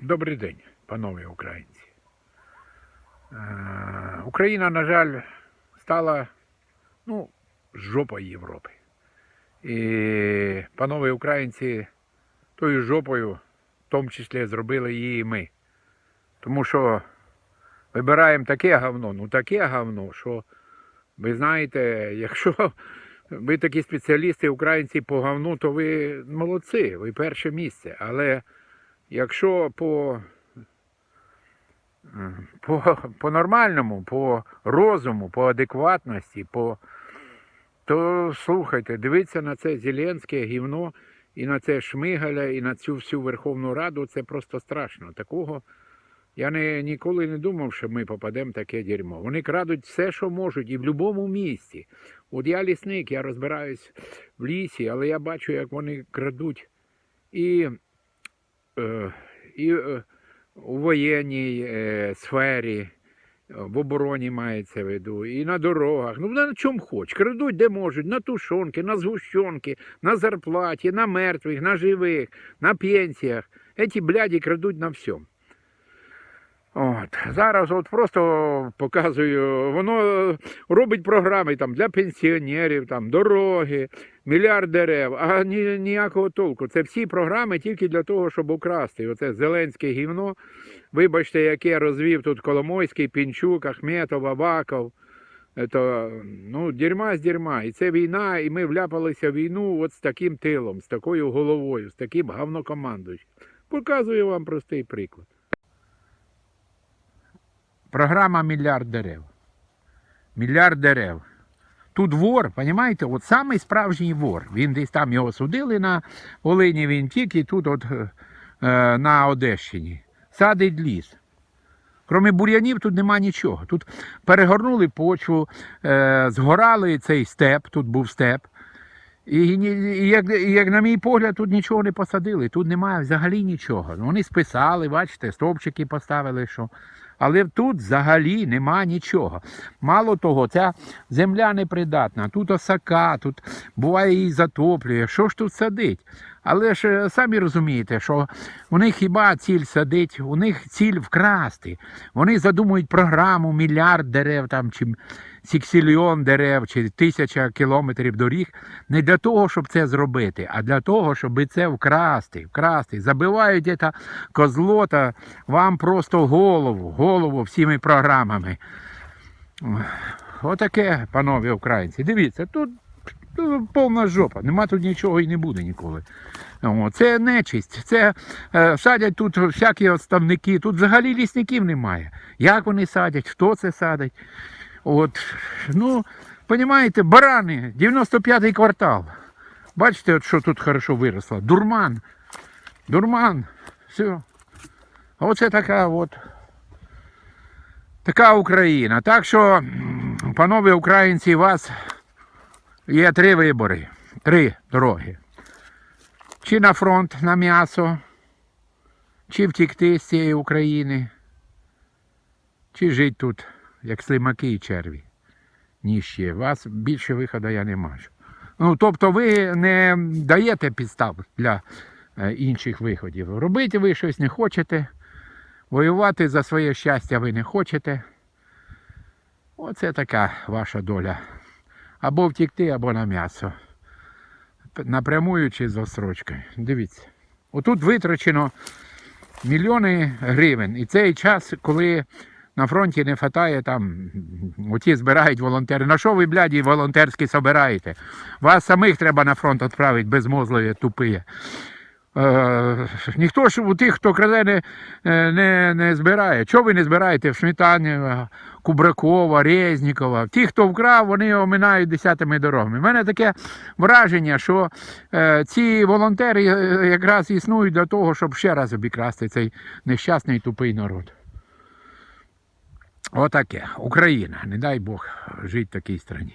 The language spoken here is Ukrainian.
Добрий день, панове українці. Е, Україна, на жаль, стала ну, жопою Європи. І панове українці тою жопою, в тому числі, зробили її ми. Тому що вибираємо таке говно, ну таке говно, що ви знаєте, якщо ви такі спеціалісти, українці по говну, то ви молодці, ви перше місце. Але якщо по, по, по нормальному, по розуму, по адекватності, по, то слухайте, дивіться на це Зеленське гівно і на це Шмигаля, і на цю всю Верховну Раду, це просто страшно. Такого я не, ніколи не думав, що ми попадемо в таке дерьмо. Вони крадуть все, що можуть, і в будь-якому місці. От я лісник, я розбираюсь в лісі, але я бачу, як вони крадуть і і е, у воєнній е, сфері, е, в обороні мається в виду, і на дорогах. Ну, на чому хоч. Крадуть де можуть, на тушонки, на згущенки, на зарплаті, на мертвих, на живих, на пенсіях. Еті бляді крадуть на всьому. Зараз от просто показую, воно робить програми там, для пенсіонерів, там, дороги, мільярд дерев, а ні, ніякого толку. Це всі програми тільки для того, щоб украсти. Оце Зеленське гівно. Вибачте, яке розвів тут Коломойський, Пінчук, Ахметов, Аваков. То, ну, дерьма з дерьма. І це війна, і ми вляпалися в війну от з таким тилом, з такою головою, з таким говнокомандуючим. Показую вам простий приклад. Програма мільярд дерев. Мільярд дерев. Тут вор, розумієте, от самий справжній вор. Він десь там його судили на Волині, він тік, і тут от, е, е, на Одещині. Садить ліс. Кроме бур'янів тут нема нічого. Тут перегорнули почву, е, згорали цей степ, тут був степ. І, і, як, як на мій погляд, тут нічого не посадили, тут немає взагалі нічого. Ну, Вони списали, бачите, стовпчики поставили, що. Але тут взагалі нема нічого. Мало того, ця земля непридатна, тут осака, тут буває її затоплює. Що ж тут садить? Але ж е, самі розумієте, що у них хіба ціль садить, у них ціль вкрасти. Вони задумують програму мільярд дерев там, чи сіксільйон дерев, чи тисяча кілометрів доріг. Не для того, щоб це зробити, а для того, щоб це вкрасти. вкрасти. Забивають це козлота вам просто голову, голову всіми програмами. Отаке, панове українці. Дивіться, тут, повна жопа, нема тут нічого і не буде ніколи. О, це нечисть, це е, садять тут всякі отставники, тут взагалі лісників немає. Як вони садять, хто це садить? От, ну, розумієте, барани, 95-й квартал. Бачите, от що тут хорошо виросло? Дурман. Дурман. Все. А Оце така от. Така Україна. Так що, панове українці, у вас є три вибори, три дороги. Чи на фронт на м'ясо, чи втікти з цієї України, чи жити тут, як слимаки і черві. Ніщо. Вас більше виходу я не бачу. Ну, тобто ви не даєте підстав для е, інших виходів. Робити ви щось не хочете, воювати за своє щастя ви не хочете. Оце така ваша доля. Або втікти, або на м'ясо. П- Напрямую чи з острочкою. Дивіться. Отут витрачено мільйони гривень. І цей час, коли на фронті не вистачає, там оті збирають волонтери. На що ви, бляді, волонтерські збираєте? Вас самих треба на фронт відправити безмозливі, тупі. Е, ніхто ж у тих, хто краде, не, е, не, не збирає. Чого ви не збираєте в Сметані, Кубракова, Резнікова? Ті, хто вкрав, вони оминають десятими дорогами. У мене таке враження, що е, ці волонтери е, якраз існують для того, щоб ще раз обікрасти цей нещасний тупий народ. Отаке. Україна. Не дай Бог жити в такій країні.